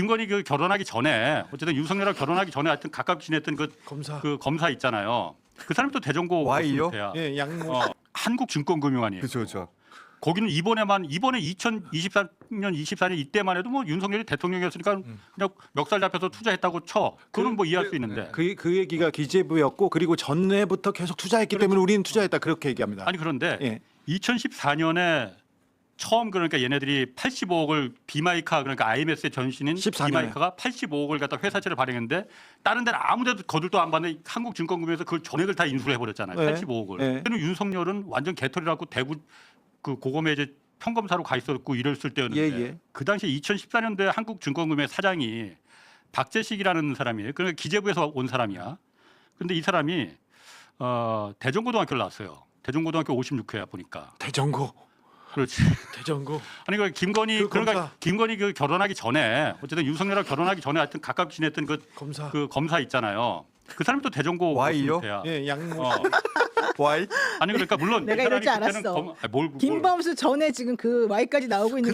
김건희 그 결혼하기 전에 어쨌든 윤석열하고 결혼하기 전에 하여튼 가깝게 지냈던 그, 검사. 그 검사 있잖아요. 그 사람이 또 대전고 Y요? 대야. 예, 양모. 어, 한국증권금융원이에요. 그렇죠, 그렇죠. 거기는 이번에만 이번에 2023년 24년 이때만 해도 뭐 윤석열이 대통령이었으니까 음. 그냥 멱살 잡혀서 투자했다고 쳐. 그건 뭐 이해할 수 있는데. 그, 그 얘기가 기재부였고 그리고 전에부터 계속 투자했기 때문에 우리는 투자했다 그렇게 얘기합니다. 아니 그런데 예. 2014년에 처음 그러니까 얘네들이 85억을 비마이카 그러니까 IMS의 전신인 14년에. 비마이카가 85억을 갖다 회사채를 발행했는데 다른 데는 아무데도 거들도 안 받는 한국증권금융에서 그걸 전액을 다 인수를 해버렸잖아요. 네. 85억을. 네. 그때는 윤석열은 완전 개털이라고 대구 그 고검에 이제 평검사로 가 있었고 이랬을 때였는데 예, 예. 그 당시에 2014년도에 한국증권금융의 사장이 박재식이라는 사람이에요. 그러니까 기재부에서 온 사람이야. 근데 이 사람이 어, 대전고등학교를 나왔어요. 대전고등학교 56회야 보니까. 대전고. 그렇지. 대전고. 아니 그 김건희 그 그 러니까 검사. 김건희 그 결혼하기 전에 어쨌든 윤석열하고 결혼하기 전에 하여튼 가깝게 지냈던 그, 검사. 그 검사 있잖아요. 그 사람이 또 대전고 Y요? 예, 양모. 어. Y 아니 그러니까 물론 내가 이 이럴 사람이 줄 그때는 알았어. 검- 아니, 뭘, 뭘 김범수 전에 지금 그 Y까지 나오고 있는